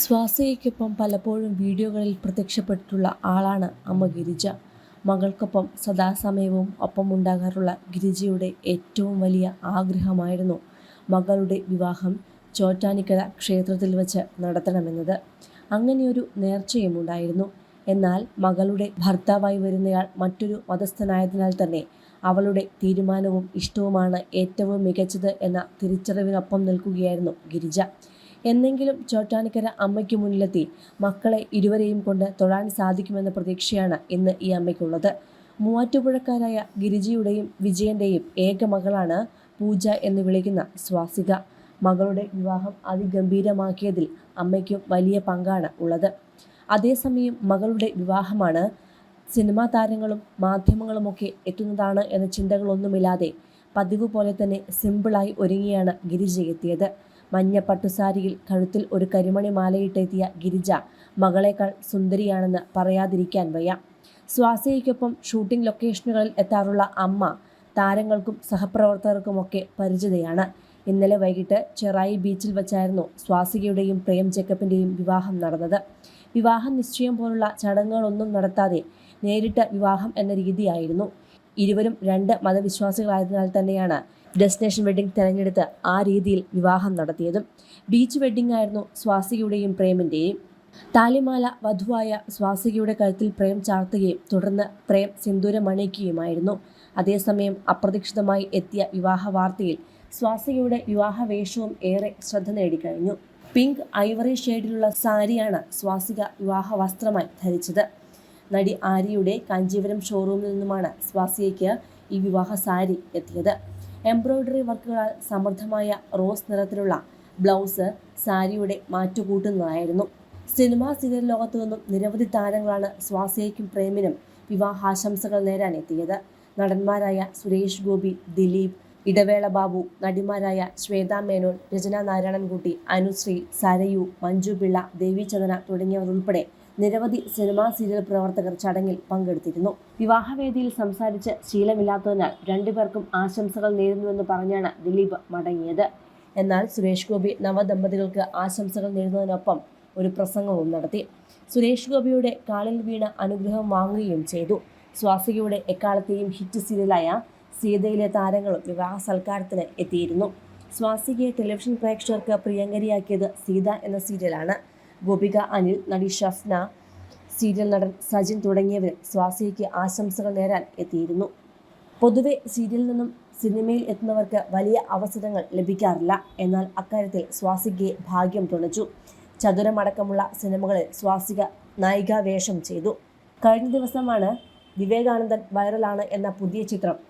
സ്വാസികയ്ക്കൊപ്പം പലപ്പോഴും വീഡിയോകളിൽ പ്രത്യക്ഷപ്പെട്ടിട്ടുള്ള ആളാണ് അമ്മ ഗിരിജ. മകൾക്കൊപ്പം സദാസമയവും ഒപ്പമുണ്ടാകാറുള്ള ഗിരിജയുടെ ഏറ്റവും വലിയ ആഗ്രഹമായിരുന്നു മകളുടെ വിവാഹം ചോറ്റാനിക്കര ക്ഷേത്രത്തിൽ വച്ച് നടത്തണമെന്നത്. അങ്ങനെയൊരു നേർച്ചയും ഉണ്ടായിരുന്നു എന്നാൽ മകളുടെ ഭർത്താവായി വരുന്നയാൾ മറ്റൊരു മതസ്ഥനായതിനാൽ തന്നെ അവളുടെ തീരുമാനവും ഇഷ്ടവുമാണ് ഏറ്റവും മികച്ചത് എന്ന തിരിച്ചറിവിനൊപ്പം നിൽക്കുകയായിരുന്നു ഗിരിജ. എന്നെങ്കിലും ചോട്ടാനിക്കര അമ്മയ്ക്ക് മുന്നിലെത്തി. മക്കളെ ഇരുവരെയും കൊണ്ട് തൊഴാൻ സാധിക്കുമെന്ന പ്രതീക്ഷയാണ് ഇന്ന് ഈ അമ്മയ്ക്കുള്ളത്. മൂവാറ്റുപുഴക്കാരായ ഗിരിജിയുടെയും വിജയന്റെയും ഏക മകളാണ് പൂജ എന്ന് വിളിക്കുന്ന സ്വാസിക. മകളുടെ വിവാഹം അതിഗംഭീരമാക്കിയതിൽ അമ്മയ്ക്കും വലിയ പങ്കാണ് ഉള്ളത്. അതേസമയം മകളുടെ വിവാഹമാണ് സിനിമാ താരങ്ങളും മാധ്യമങ്ങളുമൊക്കെ എത്തുന്നതാണ് എന്ന ചിന്തകളൊന്നുമില്ലാതെ പതിവ് പോലെ തന്നെ സിമ്പിളായി ഒരുങ്ങിയാണ് ഗിരിജ എത്തിയത്. മഞ്ഞ പട്ടുസാരിയിൽ കഴുത്തിൽ ഒരു കരിമണി മാലയിട്ടെത്തിയ ഗിരിജ മകളേക്കാൾ സുന്ദരിയാണെന്ന് പറയാതിരിക്കാൻ വയ്യ. സ്വാസികയ്ക്കൊപ്പം ഷൂട്ടിംഗ് ലൊക്കേഷനുകളിൽ എത്താറുള്ള അമ്മ താരങ്ങൾക്കും സഹപ്രവർത്തകർക്കുമൊക്കെ പരിചിതയാണ്. ഇന്നലെ വൈകിട്ട് ചെറായി ബീച്ചിൽ വെച്ചായിരുന്നു സ്വാസികയുടെയും പ്രേം ജേക്കബിന്റെയും വിവാഹം നടന്നത്. വിവാഹ നിശ്ചയം പോലുള്ള ചടങ്ങുകളൊന്നും നടത്താതെ നേരിട്ട് വിവാഹം എന്ന രീതിയായിരുന്നു. ഇരുവരും രണ്ട് മതവിശ്വാസികളായതിനാൽ തന്നെയാണ് ഡെസ്റ്റിനേഷൻ വെഡ്ഡിംഗ് തിരഞ്ഞെടുത്ത് ആ രീതിയിൽ വിവാഹം നടത്തിയതും. ബീച്ച് വെഡ്ഡിംഗ് ആയിരുന്നു സ്വാസികയുടെയും പ്രേമിന്റെയും താലിമാല വധുവായ സ്വാസികയുടെ കഴുത്തിൽ പ്രേം ചാർത്തുകയും തുടർന്ന് പ്രേം സിന്ദൂരം അണിയിക്കുകയുമായിരുന്നു അതേസമയം അപ്രതീക്ഷിതമായി എത്തിയ വിവാഹ വാർത്തയിൽ സ്വാസികയുടെ വിവാഹ വേഷവും ഏറെ ശ്രദ്ധ നേടിക്കഴിഞ്ഞു. പിങ്ക് ഐവറി ഷെയ്ഡിലുള്ള സാരിയാണ് സ്വാസിക വിവാഹ വസ്ത്രമായി ധരിച്ചത്. നടി ആര്യയുടെ കാഞ്ചീപുരം ഷോറൂമിൽ നിന്നുമാണ് സ്വാസിയയ്ക്ക് ഈ വിവാഹ സാരി എത്തിയത്. എംബ്രോയ്ഡറി വർക്കുകളാൽ സമൃദ്ധമായ റോസ് നിറത്തിലുള്ള ബ്ലൗസ് സാരിയുടെ മാറ്റുകൂട്ടുന്നതായിരുന്നു. സിനിമാ സീരിയൽ ലോകത്തു നിന്നും നിരവധി താരങ്ങളാണ് സ്വാസിയയ്ക്കും പ്രേമിനും വിവാഹാശംസകൾ നേരാൻ എത്തിയത്. നടന്മാരായ സുരേഷ് ഗോപി ദിലീപ് ഇടവേള ബാബു നടിമാരായ ശ്വേതാ മേനോൻ രചന നാരായണൻകുട്ടി അനുശ്രീ സരയു മഞ്ജു പിള്ള ദേവിചന്ദന തുടങ്ങിയവർ ഉൾപ്പെടെ നിരവധി സിനിമാ സീരിയൽ പ്രവർത്തകർ ചടങ്ങിൽ പങ്കെടുത്തിരുന്നു. വിവാഹവേദിയിൽ സംസാരിച്ച് ശീലമില്ലാത്തതിനാൽ രണ്ടുപേർക്കും ആശംസകൾ നേരുന്നുവെന്ന് പറഞ്ഞാണ് ദിലീപ് മടങ്ങിയത്. എന്നാൽ സുരേഷ് ഗോപി നവദമ്പതികൾക്ക് ആശംസകൾ നേരുന്നതിനൊപ്പം ഒരു പ്രസംഗവും നടത്തി. സുരേഷ് ഗോപിയുടെ കാലിൽ വീണ അനുഗ്രഹം വാങ്ങുകയും ചെയ്തു. സ്വാസികയുടെ എക്കാലത്തെയും ഹിറ്റ് സീരിയലായ സീതയിലെ താരങ്ങളും വിവാഹ സൽക്കാരത്തിന് എത്തിയിരുന്നു. സ്വാസികയെ ടെലിവിഷൻ പ്രേക്ഷകർക്ക് പ്രിയങ്കരിയാക്കിയത് സീത എന്ന സീരിയലാണ്. ഗോപിക അനിൽ നടി ഷഫ്ന സീരിയൽ നടൻ സജിൻ തുടങ്ങിയവരും സ്വാസികയ്ക്ക് ആശംസകൾ നേരാൻ എത്തിയിരുന്നു. പൊതുവെ സീരിയലിൽ നിന്നും സിനിമയിൽ എത്തുന്നവർക്ക് വലിയ അവസരങ്ങൾ ലഭിക്കാറില്ല. എന്നാൽ അക്കാര്യത്തിൽ സ്വാസികയെ ഭാഗ്യം തുണച്ചു. ചതുരമടക്കമുള്ള സിനിമകളിൽ സ്വാസിക നായികാവേഷം ചെയ്തു. കഴിഞ്ഞ ദിവസമാണ് വിവേകാനന്ദൻ വൈറലാണ് എന്ന പുതിയ ചിത്രം